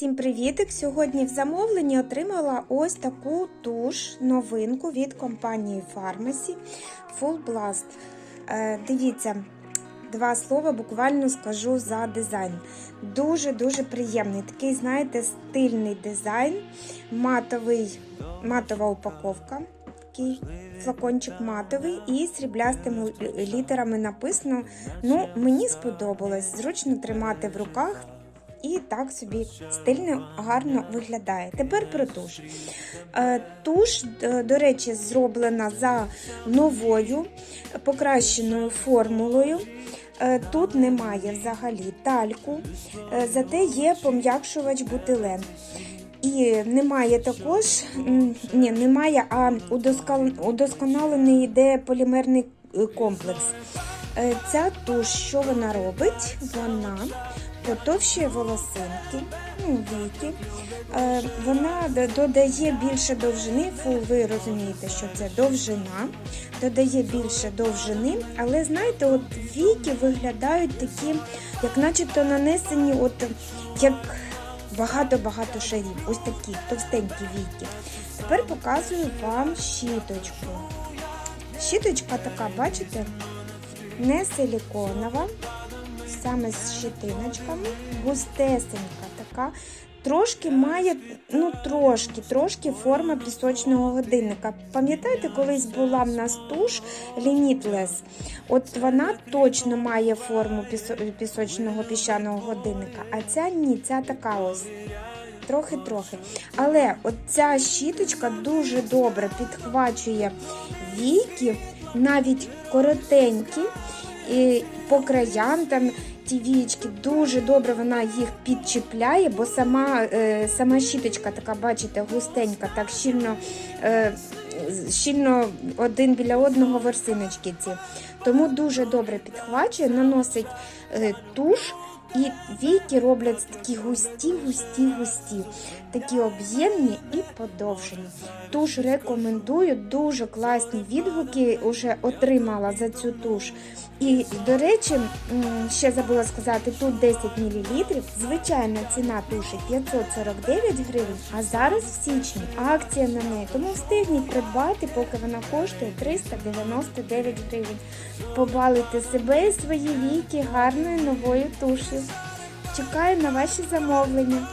Всім привітик! Сьогодні в замовленні отримала ось таку туш, новинку від компанії Pharmacy Full Blast. Е, дивіться, два слова буквально скажу за дизайн. Дуже-дуже приємний. Такий, знаєте, стильний дизайн, матовий, матова упаковка. Такий флакончик матовий і сріблястими літерами написано. Ну, мені сподобалось. Зручно тримати в руках і так собі стильно, гарно виглядає. Тепер про туш. Е, Туш, е, до речі, зроблена за новою покращеною формулою. Е, Тут немає взагалі тальку, зате є пом'якшувач бутилен. І немає також, ні, немає, а удосконалений йде полімерний комплекс. Ця туш, що вона робить? Вона потовщує волосинки, ну, віки. Е, Вона додає більше довжини, ви розумієте, що це довжина, додає більше довжини, але знаєте, от віки виглядають такі, як начебто нанесені, от як багато-багато шарів. Ось такі товстенькі віки. Тепер показую вам щіточку. Щіточка така, бачите, не силіконова, саме з щитиночками, густесенька така. Трошки має, ну трошки, трошки форма пісочного годинника. Пам'ятаєте, колись була в нас туш лінітлес? От вона точно має форму пісо- пісочного піщаного годинника, а ця ні, ця така ось. Трохи-трохи. Але от ця щіточка дуже добре підхвачує віки, навіть коротенькі, і по краям там ті вієчки, дуже добре вона їх підчіпляє, бо сама, е, сама щіточка така, бачите, густенька, так щільно, е, щільно один біля одного ворсиночки ці. Тому дуже добре підхвачує, наносить е, туш. І віки роблять такі густі, густі, густі, такі об'ємні і подовжені. Туш рекомендую, дуже класні відгуки вже отримала за цю туш. І, до речі, ще забула сказати, тут 10 мл. Звичайна ціна туші 549 гривень, а зараз в січні акція на неї. Тому встигніть придбати, поки вона коштує 399 гривень. Побалуйте себе і свої віки гарною новою туш'ю. Чекаю на ваші замовлення.